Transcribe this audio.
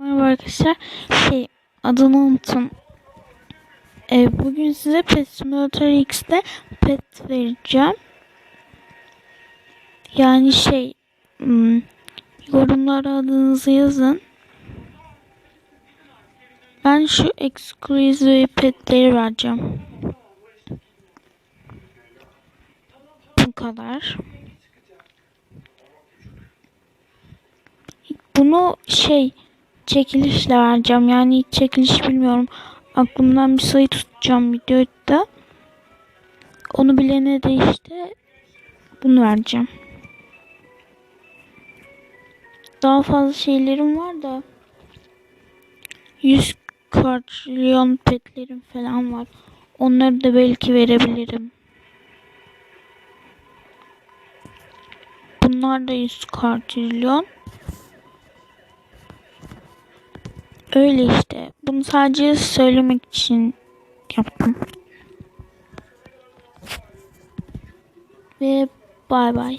Merhaba arkadaşlar. Şey adını unuttum. Ee, bugün size Pet Simulator X'te pet vereceğim. Yani şey hmm, yorumlara adınızı yazın. Ben şu exclusive petleri vereceğim. Bu kadar. Bunu şey çekilişle vereceğim. Yani hiç çekiliş bilmiyorum. Aklımdan bir sayı tutacağım videoda. Onu bilene de işte bunu vereceğim. Daha fazla şeylerim var da 100 katrilyon petlerim falan var. Onları da belki verebilirim. Bunlar da 100 katrilyon. Öyle işte. Bunu sadece söylemek için yaptım. Ve bay bay.